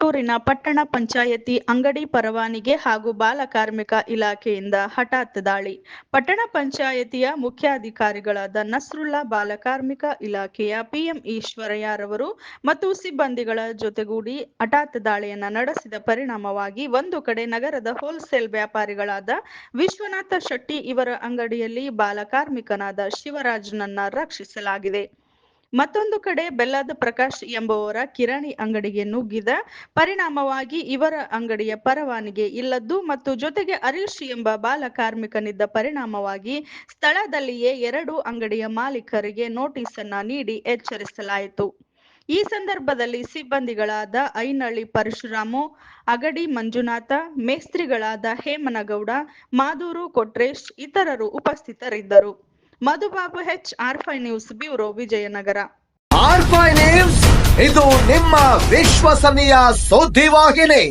ಬೆಂಗಳೂರಿನ ಪಟ್ಟಣ ಪಂಚಾಯತಿ ಅಂಗಡಿ ಪರವಾನಿಗೆ ಹಾಗೂ ಬಾಲ ಕಾರ್ಮಿಕ ಇಲಾಖೆಯಿಂದ ಹಠಾತ್ ದಾಳಿ. ಪಟ್ಟಣ ಪಂಚಾಯತಿಯ ಮುಖ್ಯಾಧಿಕಾರಿಗಳಾದ ನಸ್ರುಲ್ಲಾ ಬಾಲ ಕಾರ್ಮಿಕ ಇಲಾಖೆಯ ಪಿಎಂ ಈಶ್ವರಯ್ಯರವರು ಮತ್ತು ಸಿಬ್ಬಂದಿಗಳ ಜೊತೆಗೂಡಿ ಹಠಾತ್ ದಾಳಿಯನ್ನ ನಡೆಸಿದ ಪರಿಣಾಮವಾಗಿ ಒಂದು ಕಡೆ ನಗರದ ಹೋಲ್ಸೇಲ್ ವ್ಯಾಪಾರಿಗಳಾದ ವಿಶ್ವನಾಥ ಶೆಟ್ಟಿ ಇವರ ಅಂಗಡಿಯಲ್ಲಿ ಬಾಲ ಕಾರ್ಮಿಕನಾದ ಶಿವರಾಜ್ನನ್ನ ರಕ್ಷಿಸಲಾಗಿದೆ. ಮತ್ತೊಂದು ಕಡೆ ಬೆಲ್ಲದ ಪ್ರಕಾಶ್ ಎಂಬುವರ ಕಿರಾಣಿ ಅಂಗಡಿಗೆ ನುಗ್ಗಿದ ಪರಿಣಾಮವಾಗಿ ಇವರ ಅಂಗಡಿಯ ಪರವಾನಿಗೆ ಇಲ್ಲದ್ದು ಮತ್ತು ಜೊತೆಗೆ ಹರೀಶ್ ಎಂಬ ಬಾಲ ಕಾರ್ಮಿಕನಿದ್ದ ಪರಿಣಾಮವಾಗಿ ಸ್ಥಳದಲ್ಲಿಯೇ ಎರಡು ಅಂಗಡಿಯ ಮಾಲೀಕರಿಗೆ ನೋಟಿಸ್ ಅನ್ನ ನೀಡಿ ಎಚ್ಚರಿಸಲಾಯಿತು. ಈ ಸಂದರ್ಭದಲ್ಲಿ ಸಿಬ್ಬಂದಿಗಳಾದ ಐನಳ್ಳಿ ಪರಶುರಾಮು, ಅಗಡಿ ಮಂಜುನಾಥ, ಮೇಸ್ತ್ರಿಗಳಾದ ಹೇಮನಗೌಡ, ಮಾದೂರು ಕೊಟ್ರೇಶ್ ಇತರರು ಉಪಸ್ಥಿತರಿದ್ದರು. Madhubabu H R five news bureau Vijayanagara. R news ಇದು ನಿಮ್ಮ ವಿಶ್ವಸನೀಯ ಸುದ್ದಿವಾಹಿನಿ.